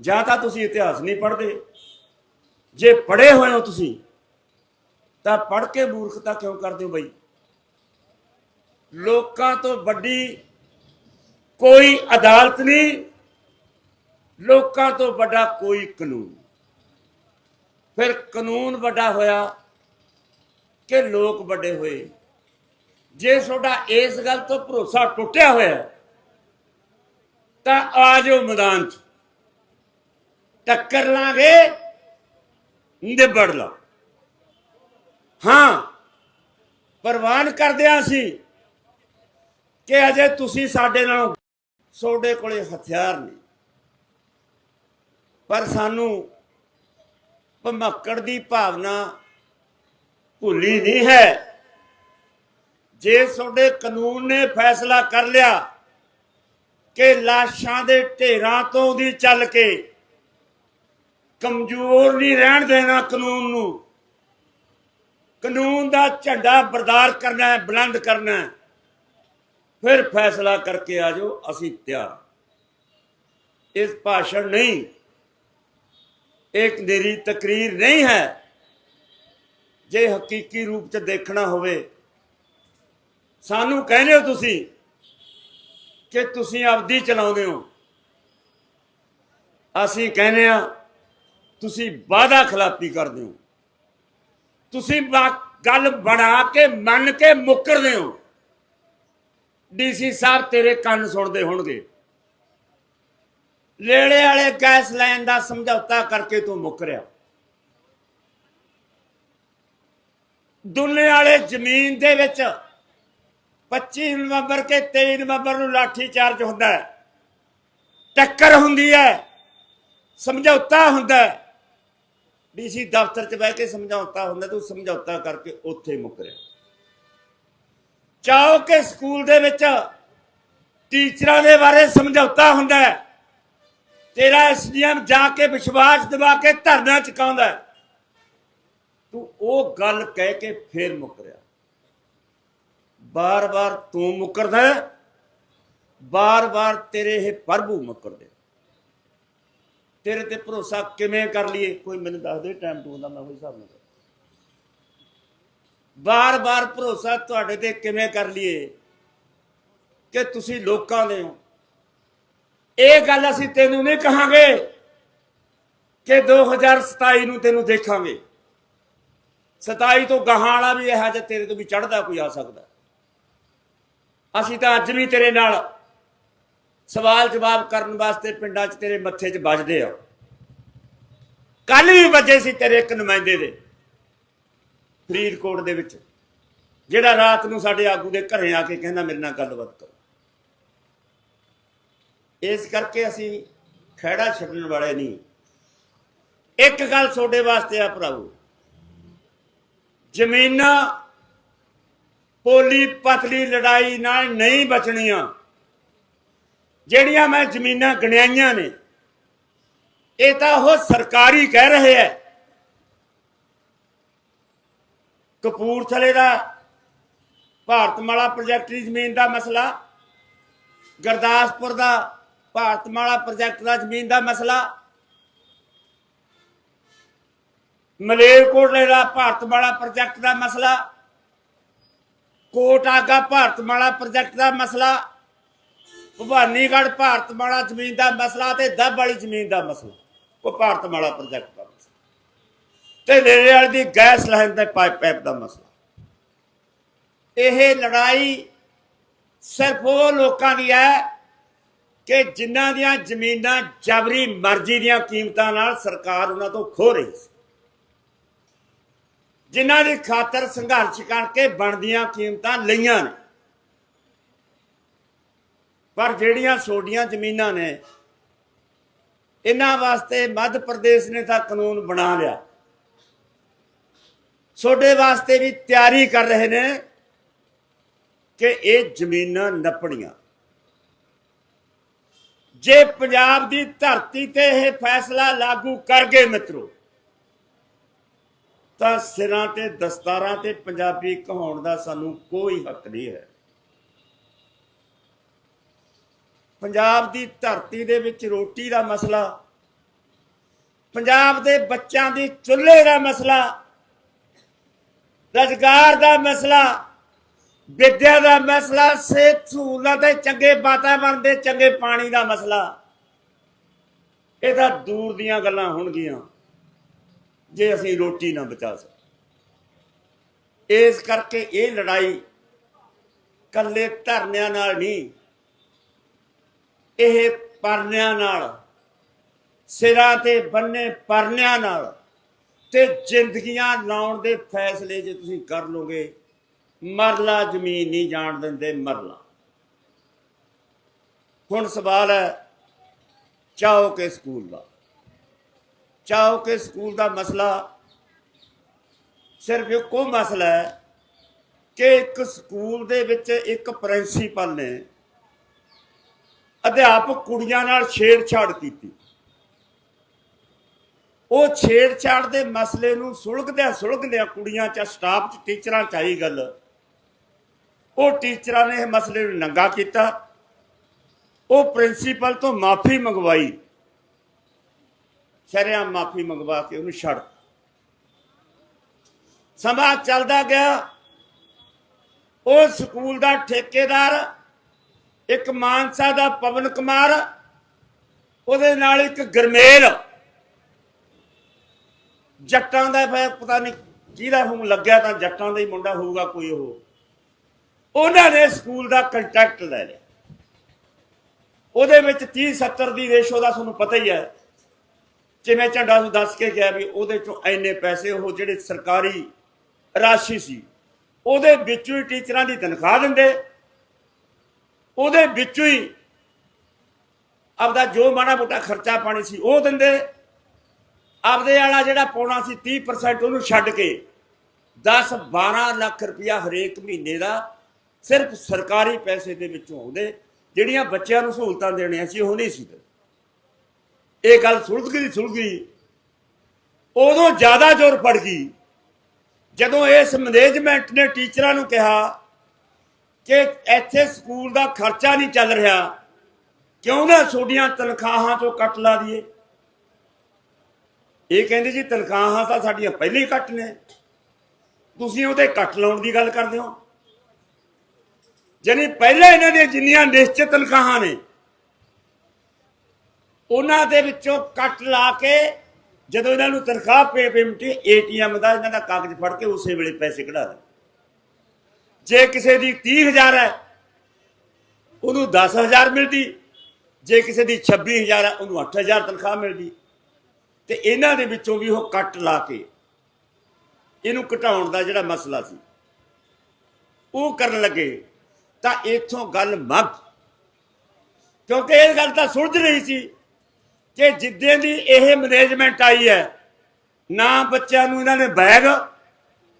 ਜਾਂ ਤਾਂ ਤੁਸੀਂ ਇਤਿਹਾਸ ਨਹੀਂ ਪੜ੍ਹਦੇ। ਜੇ ਪੜ੍ਹੇ ਹੋਏ ਹੋ ਤੁਸੀਂ, ਤਾਂ ਪੜ੍ਹ ਕੇ ਮੂਰਖਤਾ ਕਿਉਂ ਕਰਦੇ ਹੋ ਬਈ? ਲੋਕਾਂ ਤੋਂ ਵੱਡੀ ਕੋਈ ਅਦਾਲਤ ਨਹੀਂ, ਲੋਕਾਂ ਤੋਂ ਵੱਡਾ ਕੋਈ ਕਾਨੂੰਨ। ਫਿਰ ਕਾਨੂੰਨ ਵੱਡਾ ਹੋਇਆ ਕਿ ਲੋਕ ਵੱਡੇ ਹੋਏ? ਜੇ ਤੁਹਾਡਾ ਇਸ ਗੱਲ ਤੋਂ ਭਰੋਸਾ ਟੁੱਟਿਆ ਹੋਇਆ ਤਾਂ ਆ ਜਾਓ ਮੈਦਾਨ 'ਚ। ਟੱਕਰ ਲਾਂਗੇ। ਨਿਬੜ ਲਓ ਹਾਂ, ਪ੍ਰਵਾਨ ਕਰਦਿਆਂ ਸੀ ਕਿ ਅਜੇ ਤੁਸੀਂ ਸਾਡੇ ਨਾਲ ਤੁਹਾਡੇ ਕੋਲੇ ਹਥਿਆਰ ਨਹੀਂ। ਪਰ ਸਾਨੂੰ ਭਮੱਕੜ ਦੀ ਭਾਵਨਾ ਭੁੱਲੀ ਨਹੀਂ ਹੈ। ਜੇ ਤੁਹਾਡੇ ਕਾਨੂੰਨ ਨੇ ਫੈਸਲਾ ਕਰ ਲਿਆ ਕਿ ਲਾਸ਼ਾਂ ਦੇ ਢੇਰਾਂ ਤੋਂ ਦੀ ਚੱਲ ਕੇ ਕਮਜ਼ੋਰ ਨਹੀਂ ਰਹਿਣ ਦੇਣਾ ਕਾਨੂੰਨ ਨੂੰ। ਕਾਨੂੰਨ ਦਾ ਝੰਡਾ ਬਰਦਾਰ ਕਰਨਾ ਹੈ, ਬੁਲੰਦ ਕਰਨਾ ਹੈ। ਫਿਰ ਫੈਸਲਾ ਕਰਕੇ ਆ ਜਾਓ, ਅਸੀਂ ਤਿਆਰ ਇਸ ਭਾਸ਼ਣ ਨਹੀਂ, ਇੱਕ ਨਿਰੀ ਤਕਰੀਰ ਨਹੀਂ ਹੈ। ਜੇ ਹਕੀਕੀ ਰੂਪ ਚ ਦੇਖਣਾ ਹੋਵੇ, ਸਾਨੂੰ ਕਹਿੰਦੇ ਹੋ ਤੁਸੀਂ ਕਿ ਤੁਸੀਂ ਆਪਦੀ ਚਲਾਉਂਦੇ ਹੋ। ਅਸੀਂ ਕਹਿੰਦੇ ਆ ਤੁਸੀਂ ਵਾਦਾ ਖਿਲਾਫੀ ਕਰਦੇ ਹੋ। ਤੁਸੀਂ ਗੱਲ ਬਣਾ ਕੇ, ਮੰਨ ਕੇ ਮੁੱਕਰਦੇ ਹੋ। ਡੀਸੀ ਸਾਹਿਬ ਤੇਰੇ ਕੰਨ ਸੁਣਦੇ ਹੋਣਗੇ। ਲੇੜੇ ਵਾਲੇ ਗੈਸ ਲਾਈਨ ਦਾ ਸਮਝੌਤਾ ਕਰਕੇ ਤੂੰ ਮੁੱਕਰਿਆ ਦੁੱਲੇ ਵਾਲੇ ਜ਼ਮੀਨ ਦੇ ਵਿੱਚ 25 ਨਵੰਬਰ ਕੇ 23 ਨਵੰਬਰ ਨੂੰ ਲਾਠੀ ਚਾਰਜ ਹੁੰਦਾ ਹੈ। ਟੱਕਰ ਹੁੰਦੀ ਹੈ। ਸਮਝੌਤਾ ਹੁੰਦਾ ਹੈ। ਡੀਸੀ ਦਫ਼ਤਰ 'ਚ ਬਹਿ ਕੇ ਸਮਝੌਤਾ ਹੁੰਦਾ ਤੂੰ ਸਮਝੌਤਾ ਕਰਕੇ ਉੱਥੇ ਮੁੱਕਰਿਆ ਚਾਹੋ ਕਿ ਸਕੂਲ ਦੇ ਵਿੱਚ ਟੀਚਰਾਂ ਦੇ ਬਾਰੇ ਸਮਝੌਤਾ ਹੁੰਦਾ ਹੈ। ਤੇਰਾ ਐਸਡੀਐਮ ਜਾ ਕੇ ਵਿਸ਼ਵਾਸ ਦਿਵਾ ਕੇ ਧਰਨਾ ਚੁਕਾਉਂਦਾ ਤੂੰ ਉਹ ਗੱਲ ਕਹਿ ਕੇ ਫੇਰ ਮੁੱਕਰਿਆ ਬਾਰ-ਬਾਰ ਤੂੰ ਮੁਕਰਦਾ ਹੈ, ਬਾਰ-ਬਾਰ ਤੇਰੇ ਇਹ ਪ੍ਰਭੂ ਮੁੱਕਰਦੇ ਤੇਰੇ ਤੇ ਭਰੋਸਾ ਕਿਵੇਂ ਕਰ ਲਈਏ? ਕੋਈ ਮੈਨੂੰ ਦੱਸ ਦੇ ਟਾਈਮ ਟੂ ਦਾ ਮੈਂ ਉਹੀ ਹਿਸਾਬ ਨਾਲ ਬਾਰ-ਬਾਰ ਭਰੋਸਾ ਤੁਹਾਡੇ ਤੇ ਕਿਵੇਂ ਕਰ ਲਈਏ ਕਿ ਤੁਸੀਂ ਲੋਕਾਂ ਦੇ ਹੋ? ਇਹ ਗੱਲ ਅਸੀਂ ਤੈਨੂੰ ਨਹੀਂ ਕਹਾਂਗੇ ਕਿ 2027 ਨੂੰ ਤੈਨੂੰ ਦੇਖਾਂਗੇ। 27 ਤੋਂ ਗਾਹਾਂ ਵਾਲਾ ਵੀ ਇਹੋ ਜਿਹਾ ਤੇਰੇ ਤੋਂ ਵੀ ਚੜਦਾ ਕੋਈ ਆ ਸਕਦਾ। ਅਸੀਂ ਤਾਂ ਅੱਜ ਵੀ ਤੇਰੇ ਨਾਲ ਸਵਾਲ ਜਵਾਬ ਕਰਨ ਵਾਸਤੇ ਪਿੰਡਾਂ 'ਚ ਤੇਰੇ ਮੱਥੇ 'ਚ ਵੱਜਦੇ ਆ। ਕੱਲ ਵੀ ਵੱਜੇ ਸੀ ਤੇਰੇ ਇੱਕ ਨੁਮਾਇੰਦੇ ਦੇ ਫਰੀਦਕੋਟ ਦੇ ਵਿੱਚ। ਜਿਹੜਾ ਰਾਤ ਨੂੰ ਸਾਡੇ ਆਗੂ ਦੇ ਘਰੇ ਆ ਕੇ ਕਹਿੰਦਾ, ਮੇਰੇ ਨਾਲ ਗੱਲਬਾਤ ਕਰੋ। ਇਸ ਕਰਕੇ ਅਸੀਂ ਖਹਿੜਾ ਛੱਡਣ ਵਾਲੇ ਨਹੀਂ। ਇੱਕ ਗੱਲ ਤੁਹਾਡੇ ਵਾਸਤੇ ਆ ਭਰਾਵੋ। ਜ਼ਮੀਨਾਂ ਪੋਲੀ ਪਤਲੀ ਲੜਾਈ ਨਾਲ ਨਹੀਂ ਬਚਣੀਆਂ। ਜਿਹੜੀਆਂ ਮੈਂ ਜ਼ਮੀਨਾਂ ਗਣਾਈਆਂ ਨੇ, ਇਹ ਤਾਂ ਉਹ ਸਰਕਾਰੀ ਕਹਿ ਰਹੇ ਐ। ਕਪੂਰਥਲੇ ਦਾ ਭਾਰਤਮਾਲਾ ਪ੍ਰੋਜੈਕਟ ਦੀ ਜ਼ਮੀਨ ਦਾ ਮਸਲਾ, ਗੁਰਦਾਸਪੁਰ ਦਾ ਭਾਰਤਮਾਲਾ ਪ੍ਰੋਜੈਕਟ ਦਾ ਜ਼ਮੀਨ ਦਾ ਮਸਲਾ, ਮਲੇਰਕੋਟਲੇ ਦਾ ਭਾਰਤਮਾਲਾ ਪ੍ਰੋਜੈਕਟ ਦਾ ਮਸਲਾ ਕੋਟ ਆਗਾ ਭਾਰਤਮਾਲਾ ਪ੍ਰੋਜੈਕਟ ਦਾ ਮਸਲਾ ਭਵਾਨੀਗੜ੍ਹ ਭਾਰਤ ਭਾਰਤਮਾਲਾ ਜ਼ਮੀਨ ਦਾ ਮਸਲਾ ਤੇ ਦੱਬ ਵਾਲੀ ਜ਼ਮੀਨ ਦਾ ਮਸਲਾ। ਉਹ ਭਾਰਤ ਭਾਰਤਮਾਲਾ ਪ੍ਰੋਜੈਕਟ ਦਾ ਮਸਲਾ। ਤੇ ਲੇਲੇ ਵਾਲੀ ਦੀ ਗੈਸ ਲਾਈਨ ਤੇ ਪਾਈਪ ਪਾਈਪ ਦਾ ਮਸਲਾ। ਇਹ ਲੜਾਈ ਸਿਰਫ ਉਹ ਲੋਕਾਂ ਦੀ ਹੈ ਕਿ ਜਿਨ੍ਹਾਂ ਦੀਆਂ ਜ਼ਮੀਨਾਂ ਜਬਰੀ ਮਰਜ਼ੀ ਦੀਆਂ ਕੀਮਤਾਂ ਨਾਲ ਸਰਕਾਰ ਉਹਨਾਂ ਤੋਂ ਖੋ ਰਹੀ ਸੀ। ਜਿਨ੍ਹਾਂ ਦੀ ਖਾਤਰ ਸੰਘਰਸ਼ ਕਰਕੇ ਬਣਦੀਆਂ ਕੀਮਤਾਂ ਲਈਆਂ ਨੇ। ਪਰ ਜਿਹੜੀਆਂ ਛੋਡੀਆਂ ਜ਼ਮੀਨਾਂ ਨੇ, ਇਹਨਾਂ ਵਾਸਤੇ ਮੱਧ ਪ੍ਰਦੇਸ਼ ਨੇ ਤਾਂ ਕਾਨੂੰਨ ਬਣਾ ਲਿਆ। ਛੋਡੇ ਵਾਸਤੇ ਵੀ ਤਿਆਰੀ ਕਰ ਰਹੇ ਨੇ ਕਿ ਇਹ ਜ਼ਮੀਨਾਂ ਨੱਪਣੀਆਂ। ਜੇ ਪੰਜਾਬ ਦੀ ਧਰਤੀ ਤੇ ਇਹ ਫੈਸਲਾ ਲਾਗੂ ਕਰ ਗਏ ਮਿੱਤਰੋ, ਤਾਂ ਸਿਰਾਂ ਤੇ ਦਸਤਾਰਾਂ ਤੇ ਪੰਜਾਬੀ ਕਹਾਉਣ ਦਾ ਸਾਨੂੰ ਕੋਈ ਹੱਕ ਨਹੀਂ ਹੈ। ਪੰਜਾਬ ਦੀ ਧਰਤੀ ਦੇ ਵਿੱਚ ਰੋਟੀ ਦਾ ਮਸਲਾ, ਪੰਜਾਬ ਦੇ ਬੱਚਿਆਂ ਦੀ ਚੁੱਲ੍ਹੇ ਦਾ ਮਸਲਾ, ਰੁਜ਼ਗਾਰ ਦਾ ਮਸਲਾ, ਵਿਦਿਆ ਦਾ ਮਸਲਾ, ਸਿਹਤ ਸਹੂਲਤਾਂ ਤੇ ਚੰਗੇ ਵਾਤਾਵਰਣ ਦੇ ਚੰਗੇ ਪਾਣੀ ਦਾ ਮਸਲਾ। ਇਹ ਤਾਂ ਦੂਰ ਦੀਆਂ ਗੱਲਾਂ ਹੋਣਗੀਆਂ, ਜੇ ਅਸੀਂ ਰੋਟੀ ਨਾ ਬਚਾ ਸਕ ਇਸ ਕਰਕੇ ਇਹ ਲੜਾਈ ਕੱਲੇ ਧਰਨਿਆਂ ਨਾਲ ਨਹੀਂ ਇਹ ਪਰਨਿਆਂ ਨਾਲ, ਸਿਰਾਂ ਤੇ ਬੰਨੇ ਪਰਨਿਆਂ ਨਾਲ ਤੇ ਜ਼ਿੰਦਗੀਆਂ ਲਾਉਣ ਦੇ ਫੈਸਲੇ ਜੇ ਤੁਸੀਂ ਕਰ ਲੋਗੇ, ਮਰਲਾ ਜ਼ਮੀਨ ਨਹੀਂ ਜਾਣ ਦਿੰਦੇ ਮਰਲਾ। ਹੁਣ ਸਵਾਲ ਹੈ, ਚਾਹੋ ਕੇ ਸਕੂਲ ਦਾ? ਚਾਹੋ ਕੇ ਸਕੂਲ ਦਾ ਮਸਲਾ ਸਿਰਫ ਇੱਕੋ ਮਸਲਾ ਹੈ ਕਿ ਇੱਕ ਸਕੂਲ ਦੇ ਵਿੱਚ ਇੱਕ ਪ੍ਰਿੰਸੀਪਲ ਨੇ ਅਧਿਆਪਕ ਕੁੜੀਆਂ ਨਾਲ ਛੇੜਛਾੜ ਕੀਤੀ। ਉਹ ਛੇੜਛਾੜ ਦੇ ਮਸਲੇ ਨੂੰ ਸੁਲਝਦਿਆਂ ਸੁਲਝਦਿਆਂ ਕੁੜੀਆਂ ਚ ਸਟਾਫ ਚ ਟੀਚਰਾਂ ਚ ਆਈ ਗੱਲ। ਉਹ ਟੀਚਰਾਂ ਨੇ ਇਹ ਮਸਲੇ ਨੂੰ ਨੰਗਾ ਕੀਤਾ। ਉਹ ਪ੍ਰਿੰਸੀਪਲ ਤੋਂ ਮਾਫੀ ਮੰਗਵਾਈ। ਸ਼ਰਿਆਂ ਮਾਫੀ ਮੰਗਵਾ ਕੇ ਉਹਨੂੰ ਛੱਡ ਸਮਾਂ ਚੱਲਦਾ ਗਿਆ। ਉਹ ਸਕੂਲ ਦਾ ਠੇਕੇਦਾਰ ਇੱਕ ਮਾਨਸਾ ਦਾ ਪਵਨ ਕੁਮਾਰ, ਉਹਦੇ ਨਾਲ ਇੱਕ ਗਰਮੇਲ। ਜੱਟਾਂ ਦਾ ਪਤਾ ਨਹੀਂ ਕਿਹਦਾ ਹੁਣ ਲੱਗਿਆ ਤਾਂ ਜੱਟਾਂ ਦਾ ਹੀ ਮੁੰਡਾ ਹੋਊਗਾ ਕੋਈ ਉਹ। ਉਹਨਾਂ ਨੇ ਸਕੂਲ ਦਾ ਕੰਟੈਕਟ ਲੈ ਲਿਆ। ਉਹਦੇ ਵਿੱਚ 30 70 ਦੀ ਰੇਸ਼ੋ ਦਾ ਤੁਹਾਨੂੰ ਪਤਾ ਹੀ ਹੈ। ਜਿਵੇਂ ਝੰਡਾ ਨੂੰ ਦੱਸ ਕੇ ਗਿਆ ਵੀ ਉਹਦੇ ਚੋਂ ਐਨੇ ਪੈਸੇ ਉਹ ਜਿਹੜੇ ਸਰਕਾਰੀ ਰਾਸ਼ੀ ਸੀ, ਉਹਦੇ ਵਿੱਚੋਂ ਹੀ ਟੀਚਰਾਂ ਦੀ ਤਨਖਾਹ ਦਿੰਦੇ। ਉਹਦੇ ਵਿੱਚੋਂ ਹੀ ਆਪਦਾ ਜੋ ਮਾੜਾ ਮੋਟਾ ਖਰਚਾ ਪਾਣੀ ਸੀ ਉਹ ਦਿੰਦੇ। ਆਪਦੇ ਵਾਲਾ ਜਿਹੜਾ ਪਾਉਣਾ ਸੀ 30% ਉਹਨੂੰ ਛੱਡ ਕੇ 10 12 ਲੱਖ ਰੁਪਇਆ ਹਰੇਕ ਮਹੀਨੇ ਦਾ ਸਿਰਫ ਸਰਕਾਰੀ ਪੈਸੇ ਦੇ ਵਿੱਚੋਂ ਆਉਂਦੇ, ਜਿਹੜੀਆਂ ਬੱਚਿਆਂ ਨੂੰ ਸਹੂਲਤਾਂ ਦੇਣੀਆਂ ਸੀ ਉਹ ਨਹੀਂ ਸੀ ਇਹ ਗੱਲ ਸੁਲਝ ਗਈ ਸੁਲਝ ਗਈ। ਉਦੋਂ ਜ਼ਿਆਦਾ ਜ਼ੋਰ ਪੜ ਗਈ। ਜਦੋਂ ਇਸ ਮੈਨੇਜਮੈਂਟ ਨੇ ਟੀਚਰਾਂ ਨੂੰ ਕਿਹਾ ਕਿ ਇੱਥੇ ਸਕੂਲ ਦਾ ਖਰਚਾ ਨਹੀਂ ਚੱਲ ਰਿਹਾ। ਕਿਉਂ ਨਾ ਛੋਡੀਆਂ ਤਨਖਾਹਾਂ ਤੋਂ ਕੱਟ ਲਾ ਦਈਏ। ਇਹ ਕਹਿੰਦੇ ਜੀ ਤਨਖਾਹਾਂ ਤਾਂ ਸਾਡੀਆਂ ਪਹਿਲਾਂ ਹੀ ਕੱਟ ਨੇ। ਤੁਸੀਂ ਉਹਦੇ ਕੱਟ ਲਾਉਣ ਦੀ ਗੱਲ ਕਰਦੇ ਹੋ। ਜਾਨੀ ਪਹਿਲਾਂ ਇਹਨਾਂ ਦੀਆਂ ਜਿੰਨੀਆਂ ਨਿਸ਼ਚਿਤ ਤਨਖਾਹਾਂ ਨੇ, ਉਹਨਾਂ ਦੇ ਵਿੱਚੋਂ ਕੱਟ ਲਾ ਕੇ ਜਦੋਂ ਇਹਨਾਂ ਨੂੰ ਤਨਖਾਹ ਪੇ ਪੇਮੈਂਟ ਏਟੀਐਮ ਦਾ ਇਹਨਾਂ ਦਾ ਕਾਗਜ਼ ਫੜ ਕੇ ਉਸੇ ਵੇਲੇ ਪੈਸੇ ਕਢਾ ਦੇ ਜੇ ਕਿਸੇ ਦੀ 30000 ਹੈ, ਉਹਨੂੰ 10000 ਮਿਲਦੀ। ਜੇ ਕਿਸੇ ਦੀ 26000 ਹੈ, ਉਹਨੂੰ 8000 ਤਨਖਾਹ ਮਿਲਦੀ। ਤੇ ਇਹਨਾਂ ਦੇ ਵਿੱਚੋਂ ਵੀ ਉਹ ਕੱਟ ਲਾ ਕੇ ਇਹਨੂੰ ਘਟਾਉਣ ਦਾ ਜਿਹੜਾ ਮਸਲਾ ਸੀ, ਉਹ ਕਰਨ ਲੱਗੇ। ਤਾਂ ਇੱਥੋਂ ਗੱਲ ਮੱਗ। ਕਿਉਂਕਿ ਇਹ ਗੱਲ ਤਾਂ ਸੁਲਝ ਰਹੀ ਸੀ ਕਿ ਜਿੱਦਾਂ ਦੀ ਇਹ ਮੈਨੇਜਮੈਂਟ ਆਈ ਹੈ, ਨਾ ਬੱਚਿਆਂ ਨੂੰ ਇਹਨਾਂ ਨੇ ਬੈਗ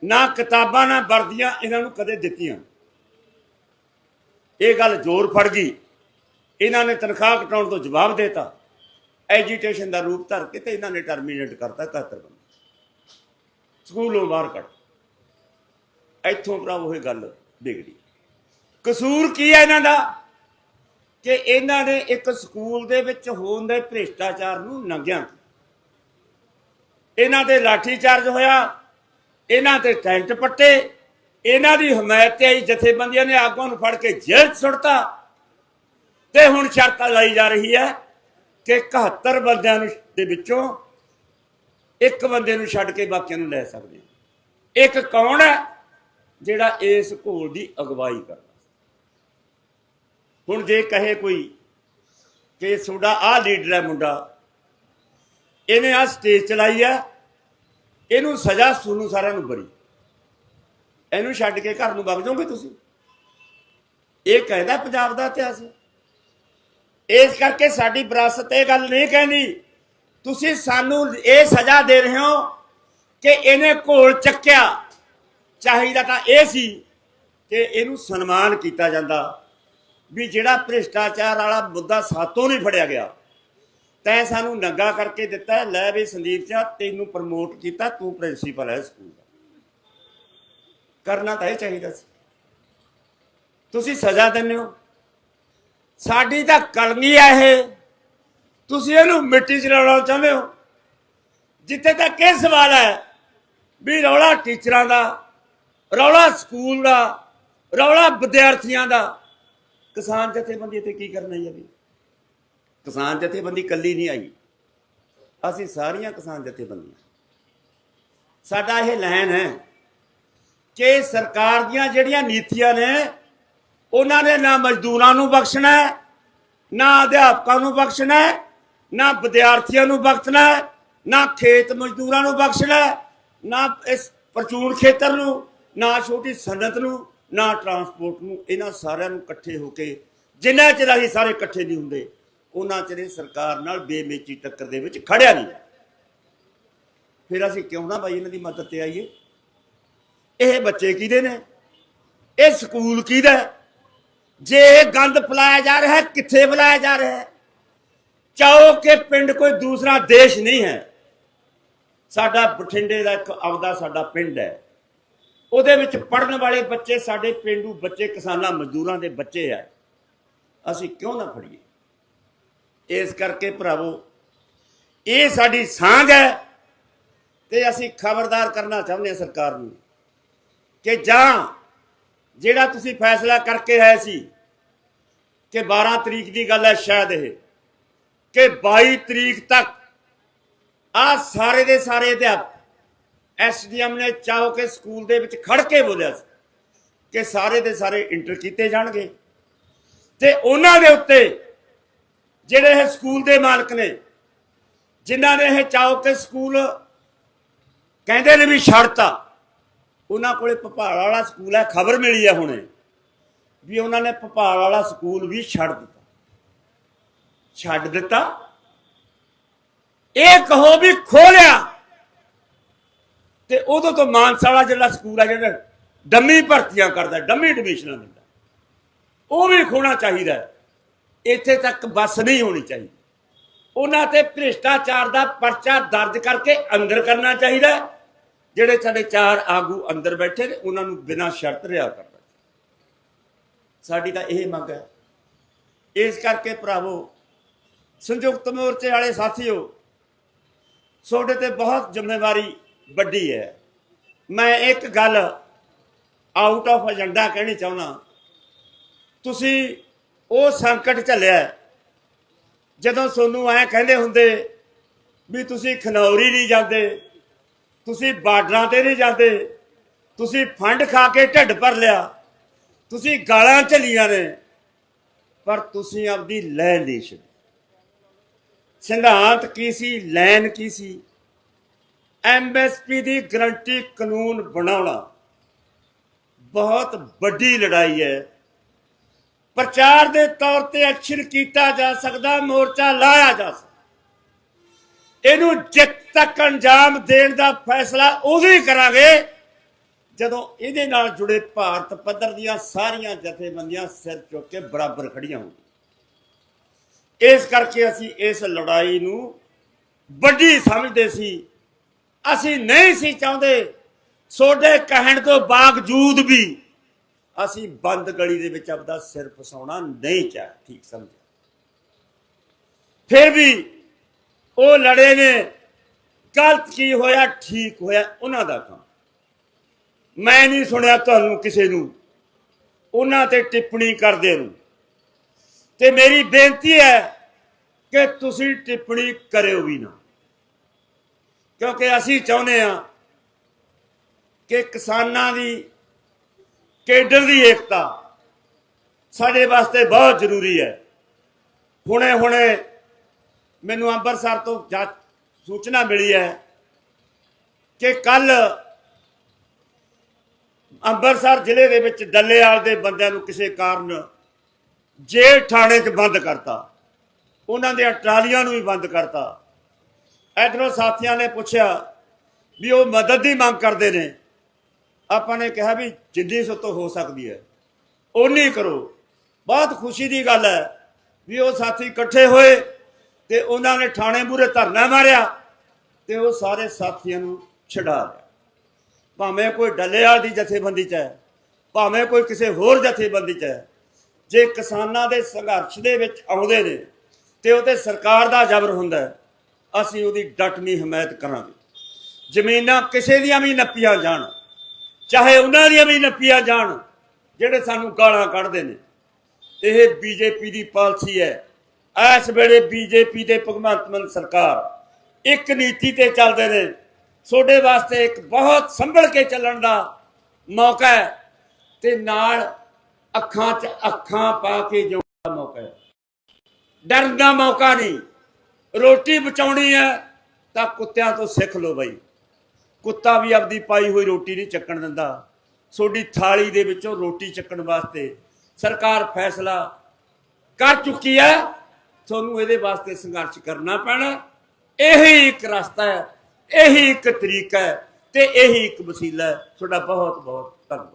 ਨਾ ਕਿਤਾਬਾਂ ਨਾ ਵਰਦੀਆਂ ਇਹਨਾਂ ਨੂੰ ਕਦੇ ਦਿੱਤੀਆਂ। ਇਹ ਗੱਲ ਜ਼ੋਰ ਫੜ ਗਈ। ਇਹਨਾਂ ਨੇ ਤਨਖਾਹ ਘਟਾਉਣ ਤੋਂ ਜਵਾਬ ਦੇਤਾ। ਐਜੀਟੇਸ਼ਨ ਦਾ ਰੂਪ ਧਰ ਕੇ ਤੇ ਇਹਨਾਂ ਨੇ ਟਰਮੀਨੇਟ ਕਰਤਾ 71 ਬੰਦੇ। ਸਕੂਲੋਂ ਬਾਹਰ ਕੱਢ। ਇੱਥੋਂ ਭਰਾ ਉਹ ਗੱਲ ਵਿਗੜੀ। ਕਸੂਰ ਕੀ ਹੈ ਇਹਨਾਂ ਦਾ? ਕਿ ਇਹਨਾਂ ਨੇ ਇੱਕ ਸਕੂਲ ਦੇ ਵਿੱਚ ਹੋਣ ਦੇ ਭ੍ਰਿਸ਼ਟਾਚਾਰ ਨੂੰ ਨੰਗਿਆ। ਇਹਨਾਂ ਤੇ ਲਾਠੀ ਚਾਰਜ ਹੋਇਆ। ਇਹਨਾਂ ਤੇ ਟੈਂਟ ਪੱਟੇ, ਇਹਨਾਂ ਦੀ ਹਮਾਇਤ ਤੇ ਆਈ, ਜਥੇਬੰਦੀਆਂ ਨੇ ਆਗੂਆਂ ਨੂੰ ਫੜ ਕੇ ਜੇਲ੍ਹ ਸੁੱਟਤਾ। ਤੇ ਹੁਣ ਸ਼ਰਤ ਲਾਈ ਜਾ ਰਹੀ ਹੈ ਕਿ 71 ਬੰਦਿਆਂ ਨੂੰ ਦੇ ਵਿੱਚੋਂ ਇੱਕ ਬੰਦੇ ਨੂੰ ਛੱਡ ਕੇ ਬਾਕੀਆਂ ਨੂੰ ਲੈ ਸਕਦੇ ਇੱਕ ਕੌਣ ਹੈ ਜਿਹੜਾ ਇਸ ਘੋਲ ਦੀ ਅਗਵਾਈ ਕਰਦਾ ਹੁਣ ਜੇ ਕਹੇ ਕੋਈ ਕਿ ਤੁਹਾਡਾ ਆਹ ਲੀਡਰ ਹੈ ਮੁੰਡਾ, ਇਹਨੇ ਆ ਸਟੇਜ ਚਲਾਈ ਹੈ ਇਹਨੂੰ ਸਜ਼ਾ ਸੁਣੂ ਸਾਰਿਆਂ ਨੂੰ ਬਰੀ ਇਹਨੂੰ ਛੱਡ ਕੇ ਘਰ ਨੂੰ ਵਗ ਜਾਓਗੇ ਤੁਸੀਂ। ਇਹ ਕਹਿੰਦਾ ਪੰਜਾਬ ਦਾ ਇਤਿਹਾਸ। ਇਸ ਕਰਕੇ ਸਾਡੀ ਵਿਰਾਸਤ ਇਹ ਗੱਲ ਨਹੀਂ ਕਹਿੰਦੀ ਤੁਸੀਂ ਸਾਨੂੰ ਇਹ ਸਜ਼ਾ ਦੇ ਰਹੇ ਹੋ ਕਿ ਇਹਨੇ ਘੋਲ ਚੱਕਿਆ। ਚਾਹੀਦਾ ਤਾਂ ਇਹ ਸੀ ਕਿ ਇਹਨੂੰ ਸਨਮਾਨ ਕੀਤਾ ਜਾਂਦਾ। ਵੀ ਜਿਹੜਾ ਭ੍ਰਿਸ਼ਟਾਚਾਰ ਵਾਲਾ ਮੁੱਦਾ ਸਾਤੋਂ ਨਹੀਂ ਫੜਿਆ ਗਿਆ। ਤੈਂ ਸਾਨੂੰ ਨੰਗਾ ਕਰਕੇ ਦਿੱਤਾ, ਲੈ ਵੀ ਸੰਦੀਪ ਸਿੰਘ ਤੈਨੂੰ ਪ੍ਰਮੋਟ ਕੀਤਾ, ਤੂੰ ਪ੍ਰਿੰਸੀਪਲ ਹੈ ਸਕੂਲ ਦਾ। ਕਰਨਾ ਤਾਂ ਇਹ ਚਾਹੀਦਾ ਸੀ। ਤੁਸੀਂ ਸਜ਼ਾ ਦਿੰਦੇ ਹੋ। ਸਾਡੀ ਤਾਂ ਕਲਮੀ ਹੈ ਇਹ। ਤੁਸੀਂ ਇਹਨੂੰ ਮਿੱਟੀ 'ਚ ਰੌਲਾ ਚਾਹੁੰਦੇ ਹੋ। ਜਿੱਥੇ ਤੱਕ ਇਹ ਸਵਾਲ ਹੈ ਵੀ ਰੌਲਾ ਟੀਚਰਾਂ ਦਾ, ਰੌਲਾ ਸਕੂਲ ਦਾ, ਰੌਲਾ ਵਿਦਿਆਰਥੀਆਂ ਦਾ, ਕਿਸਾਨ ਜਥੇਬੰਦੀ 'ਤੇ ਕੀ ਕਰਨਾ ਹੈ ਵੀ? ਕਿਸਾਨ ਜਥੇਬੰਦੀ ਕੱਲੀ ਨਹੀਂ ਆਈ। ਅਸੀਂ ਸਾਰੀਆਂ ਕਿਸਾਨ ਜਥੇਬੰਦੀਆਂ। ਸਾਡਾ ਇਹ ਲਾਈਨ ਹੈ ਕਿ ਸਰਕਾਰ ਦੀਆਂ ਜਿਹੜੀਆਂ ਨੀਤੀਆਂ ਨੇ, ਉਹਨਾਂ ਨੇ ਨਾ ਮਜ਼ਦੂਰਾਂ ਨੂੰ ਬਖਸ਼ਣਾ ਨਾ ਅਧਿਆਪਕਾਂ ਨੂੰ ਬਖਸ਼ਣਾ ਨਾ ਵਿਦਿਆਰਥੀਆਂ ਨੂੰ ਬਖਸ਼ਣਾ ਨਾ ਖੇਤ ਮਜ਼ਦੂਰਾਂ ਨੂੰ ਬਖਸ਼ਣਾ ਨਾ ਇਸ ਪ੍ਰਚੂਨ ਖੇਤਰ ਨੂੰ, ਨਾ ਛੋਟੀ ਸਨਅਤ ਨੂੰ, ਨਾ ਟਰਾਂਸਪੋਰਟ ਨੂੰ, ਇਹਨਾਂ ਸਾਰਿਆਂ ਨੂੰ ਇਕੱਠੇ ਹੋ ਕੇ, ਜਿੰਨਾ ਚਿਰ ਅਸੀਂ ਸਾਰੇ ਇਕੱਠੇ ਨਹੀਂ ਹੁੰਦੇ ਉਹਨਾਂ ਚਿਰ ਸਰਕਾਰ ਨਾਲ ਬੇਮੇਚੀ ਟੱਕਰ ਦੇ ਵਿੱਚ ਖੜਿਆ ਨਹੀਂ ਫਿਰ ਅਸੀਂ ਕਿਉਂ ਨਾ ਬਾਈ ਇਹਨਾਂ ਦੀ ਮਦਦ ਤੇ ਆਈਏ? ਇਹ ਬੱਚੇ ਕਿਹਦੇ ਨੇ? ਇਹ ਸਕੂਲ ਕਿਹਦਾ ਜੇ ਇਹ ਗੰਦ ਫਲਾਇਆ ਜਾ ਰਿਹਾ ਹੈ, ਕਿੱਥੇ ਫਲਾਇਆ ਜਾ ਰਿਹਾ ਹੈ? ਚਾਹੋ ਕਿ ਪਿੰਡ ਕੋਈ ਦੂਸਰਾ ਦੇਸ਼ ਨਹੀਂ ਹੈ। ਸਾਡਾ ਬਠਿੰਡੇ ਦਾ ਇੱਕ ਆਪਦਾ ਸਾਡਾ ਪਿੰਡ ਹੈ। ਉਹਦੇ ਵਿੱਚ ਪੜਨ ਵਾਲੇ ਬੱਚੇ ਸਾਡੇ ਪਿੰਡੂ ਬੱਚੇ ਕਿਸਾਨਾਂ ਮਜ਼ਦੂਰਾਂ ਦੇ ਬੱਚੇ ਆ। ਅਸੀਂ ਕਿਉਂ ਨਾ ਫੜੀਏ? ਇਸ ਕਰਕੇ ਭਰਾਵੋ, ਇਹ ਸਾਡੀ ਸਾਂਝ ਹੈ ਤੇ ਅਸੀਂ ਖਬਰਦਾਰ ਕਰਨਾ ਚਾਹੁੰਦੇ ਹਾਂ ਸਰਕਾਰ ਨੂੰ ਕਿ ਜਾਂ ਜਿਹੜਾ ਤੁਸੀਂ ਫੈਸਲਾ ਕਰਕੇ ਆਏ ਸੀ ਕਿ 12 ਤਰੀਕ ਦੀ ਗੱਲ ਹੈ ਸ਼ਾਇਦ ਇਹ, ਕਿ 22 ਤਰੀਕ ਤੱਕ ਆ ਸਾਰੇ ਦੇ ਸਾਰੇ ਅਧਿਆਪਕ ਐਸਡੀਐਮ ਨੇ ਚਾਹੋ ਕਿ ਸਕੂਲ ਦੇ ਵਿੱਚ ਖੜ ਕੇ ਬੋਲਿਆ ਸੀ ਕਿ ਸਾਰੇ ਦੇ ਸਾਰੇ ਇੰਟਰ ਕੀਤੇ ਜਾਣਗੇ ਤੇ ਉਹਨਾਂ ਦੇ ਉੱਤੇ ਜਿਹੜੇ ਇਹ ਸਕੂਲ ਦੇ ਮਾਲਕ ਨੇ, ਜਿਨ੍ਹਾਂ ਨੇ ਇਹ ਚਾਹੋ ਕੇ ਸਕੂਲ ਕਹਿੰਦੇ ਨੇ ਵੀ ਛੱਡਤਾ, ਉਹਨਾਂ ਕੋਲੇ ਭਪਾਲ ਵਾਲਾ ਸਕੂਲ ਹੈ, ਖਬਰ ਮਿਲੀ ਹੈ ਹੁਣੇ ਵੀ ਉਹਨਾਂ ਨੇ ਭਪਾਲ ਵਾਲਾ ਸਕੂਲ ਵੀ ਛੱਡ ਦਿੱਤਾ। ਛੱਡ ਦਿੱਤਾ? ਇਹ ਕਹੋ ਵੀ ਖੋਲਿਆ। ਤੇ ਉਦੋਂ ਤੋਂ ਮਾਨਸਾ ਵਾਲਾ ਜਿਹੜਾ ਸਕੂਲ ਹੈ, ਜਿਹੜਾ ਡੰਮੀ ਭਰਤੀਆਂ ਕਰਦਾ, ਡੰਮੀ ਐਡਮਿਸ਼ਨਾਂ ਦਿੰਦਾ, ਉਹ ਵੀ ਖੋਣਾ ਚਾਹੀਦਾ ਇੱਥੇ ਤੱਕ ਬੱਸ ਨਹੀਂ ਹੋਣੀ ਚਾਹੀਦੀ। ਉਹਨਾਂ ਤੇ ਭ੍ਰਿਸ਼ਟਾਚਾਰ ਦਾ ਪਰਚਾ ਦਰਜ ਕਰਕੇ ਅੰਦਰ ਕਰਨਾ ਚਾਹੀਦਾ ਜਿਹੜੇ ਸਾਡੇ ਚਾਰ ਆਗੂ ਅੰਦਰ ਬੈਠੇ ਨੇ, ਉਹਨਾਂ ਨੂੰ ਬਿਨਾਂ ਸ਼ਰਤ ਰਿਹਾ ਕਰਨਾ ਸਾਡੀ ਤਾਂ ਇਹ ਮੰਗ ਹੈ। ਇਸ ਕਰਕੇ ਭਰਾਵੋ, ਸੰਯੁਕਤ ਮੋਰਚੇ ਵਾਲੇ ਸਾਥੀਓ, ਤੁਹਾਡੇ ਤੇ ਬਹੁਤ ਜ਼ਿੰਮੇਵਾਰੀ ਵੱਡੀ ਹੈ। ਮੈਂ ਇੱਕ ਗੱਲ ਆਊਟ ਆਫ ਏਜੰਡਾ ਕਹਿਣੀ ਚਾਹੁੰਦਾ। ਤੁਸੀਂ ਉਹ ਸੰਕਟ ਝੱਲਿਆ। ਜਦੋਂ ਸੋਨੂੰ ਐ ਕਹਿੰਦੇ ਹੁੰਦੇ ਵੀ ਤੁਸੀਂ ਖਨੌਰੀ ਨਹੀਂ ਜਾਂਦੇ, ਤੁਸੀਂ ਬਾਰਡਰਾਂ ਤੇ ਨਹੀਂ ਜਾਂਦੇ, ਤੁਸੀਂ ਫੰਡ ਖਾ ਕੇ ਢਿੱਡ ਭਰ ਲਿਆ, ਤੁਸੀਂ ਗਾਲਾਂ ਝੱਲੀਆਂ ਨੇ, ਪਰ ਤੁਸੀਂ ਆਪਦੀ ਲੈਣ ਨਹੀਂ ਛੱਡੀ। ਸਿਧਾਂਤ ਕੀ ਸੀ, ਲੈਣ ਕੀ ਸੀ? ਐਮਐਸਪੀ ਦੀ ਗਰੰਟੀ ਕਾਨੂੰਨ ਬਣਾਉਣਾ। ਬਹੁਤ ਵੱਡੀ ਲੜਾਈ ਹੈ। ਪ੍ਰਚਾਰ ਦੇ ਤੌਰ ਤੇ ਐਕਸ਼ਨ ਕੀਤਾ ਜਾ ਸਕਦਾ, ਮੋਰਚਾ ਲਾਇਆ ਜਾ ਸਕਦਾ। ਇਹਨੂੰ ਜਿੱਤ ਤੱਕ ਅੰਜਾਮ ਦੇਣ ਦਾ ਫੈਸਲਾ ਉਦੋਂ ਹੀ ਕਰਾਂਗੇ ਜਦੋਂ ਇਹਦੇ ਨਾਲ ਜੁੜੇ ਭਾਰਤ ਪੱਧਰ ਦੀਆਂ ਸਾਰੀਆਂ ਜਥੇਬੰਦੀਆਂ ਸਿਰ ਚੁੱਕ ਕੇ ਬਰਾਬਰ ਖੜੀਆਂ ਹੋਣ ਇਸ ਕਰਕੇ ਅਸੀਂ ਇਸ ਲੜਾਈ ਨੂੰ ਵੱਡੀ ਸਮਝਦੇ ਸੀ। ਅਸੀਂ ਨਹੀਂ ਸੀ ਚਾਹੁੰਦੇ, ਸੋਡੇ ਕਹਿਣ ਤੋਂ ਬਾਵਜੂਦ ਵੀ ਅਸੀਂ ਬੰਦ ਗਲੀ ਦੇ ਵਿੱਚ ਆਪਦਾ ਸਿਰ ਫਸਾਉਣਾ ਨਹੀਂ ਚਾਹ, ਠੀਕ ਸਮਝਿਆ? ਫਿਰ ਵੀ ਉਹ ਲੜੇ ਨੇ, ਗਲਤ ਕੀ ਹੋਇਆ, ਠੀਕ ਹੋਇਆ, ਉਹਨਾਂ ਦਾ ਕੰਮ। ਮੈਂ ਨਹੀਂ ਸੁਣਿਆ ਤੁਹਾਨੂੰ ਕਿਸੇ ਨੂੰ, ਉਹਨਾਂ ਤੇ ਟਿੱਪਣੀ ਕਰਦੇ ਨੂੰ। ਤੇ ਮੇਰੀ ਬੇਨਤੀ ਹੈ ਕਿ ਤੁਸੀਂ ਟਿੱਪਣੀ ਕਰਿਓ ਵੀ ਨਾ। ਕਿਉਂਕਿ ਅਸੀਂ ਚਾਹੁੰਦੇ ਹਾਂ ਕਿ ਕਿਸਾਨਾਂ ਦੀ ਕੇਡਰ ਦੀ ਏਕਤਾ ਸਾਡੇ ਵਾਸਤੇ ਬਹੁਤ ਜ਼ਰੂਰੀ ਹੈ। ਹੁਣੇ ਹੁਣੇ ਮੈਨੂੰ ਅੰਮ੍ਰਿਤਸਰ ਤੋਂ ਜਾ ਸੂਚਨਾ ਮਿਲੀ ਹੈ ਕਿ ਕੱਲ ਅੰਮ੍ਰਿਤਸਰ ਜ਼ਿਲ੍ਹੇ ਦੇ ਵਿੱਚ ਡੱਲੇਵਾਲ ਦੇ ਬੰਦਿਆਂ ਨੂੰ ਕਿਸੇ ਕਾਰਨ ਜੇਲ੍ਹ ਥਾਣੇ 'ਚ ਬੰਦ ਕਰਤਾ। ਉਹਨਾਂ ਦੇ ਟਰਾਲੀਆਂ ਨੂੰ ਵੀ ਬੰਦ ਕਰਤਾ। ਇਧਰੋਂ ਸਾਥੀਆਂ ਨੇ ਪੁੱਛਿਆ ਵੀ ਉਹ ਮਦਦ ਦੀ ਮੰਗ ਕਰਦੇ ਨੇ। ਆਪਾਂ ਨੇ ਕਿਹਾ ਵੀ ਜਿੰਨੀ ਸਤੋਂ ਹੋ ਸਕਦੀ ਹੈ। ਓਨੀ ਕਰੋ। ਬਹੁਤ ਖੁਸ਼ੀ ਦੀ ਗੱਲ ਹੈ ਵੀ ਉਹ ਸਾਥੀ ਇਕੱਠੇ ਹੋਏ ਤੇ ਉਹਨਾਂ ਨੇ ਥਾਣੇ ਮੂਰੇ ਧਰਨਾ ਮਾਰਿਆ ਤੇ ਉਹ ਸਾਰੇ ਸਾਥੀਆਂ ਨੂੰ ਛਡਾ ਲਿਆ। ਭਾਵੇਂ ਕੋਈ ਡੱਲੇਆਲ ਦੀ ਜਥੇਬੰਦੀ ਚ ਹੈ, ਭਾਵੇਂ ਕੋਈ ਕਿਸੇ ਹੋਰ ਜਥੇਬੰਦੀ ਚ ਹੈ, ਜੇ ਕਿਸਾਨਾਂ ਦੇ ਸੰਘਰਸ਼ ਦੇ ਵਿੱਚ ਆਉਂਦੇ ਨੇ ਤੇ ਉਹ ਸਰਕਾਰ ਦਾ ਜ਼ਬਰ ਹੁੰਦਾ ਅਸੀਂ ਉਹਦੀ ਡਟਵੀਂ ਹਮਾਇਤ ਕਰਾਂਗੇ। ਜ਼ਮੀਨਾਂ ਕਿਸੇ ਦੀਆਂ ਵੀ ਨੱਪੀਆਂ ਜਾਣ। ਚਾਹੇ ਉਹਨਾਂ ਦੀਆਂ ਵੀ ਨੱਪੀਆਂ ਜਾਣ, ਜਿਹੜੇ ਸਾਨੂੰ ਗਾਲਾਂ ਕੱਢਦੇ ਨੇ। ਇਹ ਬੀਜੇਪੀ ਦੀ ਪਾਲਿਸੀ ਹੈ। ਇਸ ਵੇਲੇ ਬੀਜੇਪੀ ਦੇ ਭਗਵੰਤ ਮਾਨ ਸਰਕਾਰ ਇੱਕ ਨੀਤੀ ਤੇ ਚੱਲਦੇ ਨੇ। ਤੁਹਾਡੇ ਵਾਸਤੇ ਇੱਕ ਬਹੁਤ ਸੰਭਲ ਕੇ ਚੱਲਣ ਦਾ ਮੌਕਾ ਹੈ ਤੇ ਨਾਲ ਅੱਖਾਂ 'ਚ ਅੱਖਾਂ ਪਾ ਕੇ ਜਿਉਣ ਦਾ ਮੌਕਾ ਹੈ। ਡਰਨ ਦਾ ਮੌਕਾ ਨਹੀਂ। ਰੋਟੀ ਬਚਾਉਣੀ ਹੈ ਤਾਂ ਕੁੱਤਿਆਂ ਤੋਂ ਸਿੱਖ ਲਓ ਬਈ। ਕੁੱਤਾ ਵੀ ਆਪਦੀ ਪਾਈ ਹੋਈ ਰੋਟੀ ਨਹੀਂ ਚੱਕਣ ਦਿੰਦਾ। ਤੁਹਾਡੀ ਥਾਲੀ ਦੇ ਵਿੱਚੋਂ ਰੋਟੀ ਚੱਕਣ ਵਾਸਤੇ ਸਰਕਾਰ ਫੈਸਲਾ ਕਰ ਚੁੱਕੀ ਹੈ। ਤੁਹਾਨੂੰ ਇਹਦੇ ਵਾਸਤੇ ਸੰਘਰਸ਼ ਕਰਨਾ ਪੈਣਾ। ਇਹੀ ਇੱਕ ਰਸਤਾ ਹੈ, ਇਹੀ ਇੱਕ ਤਰੀਕਾ ਹੈ ਤੇ ਇਹੀ ਇੱਕ ਵਸੀਲਾ ਹੈ। ਤੁਹਾਡਾ ਬਹੁਤ ਬਹੁਤ ਧੰਨਵਾਦ।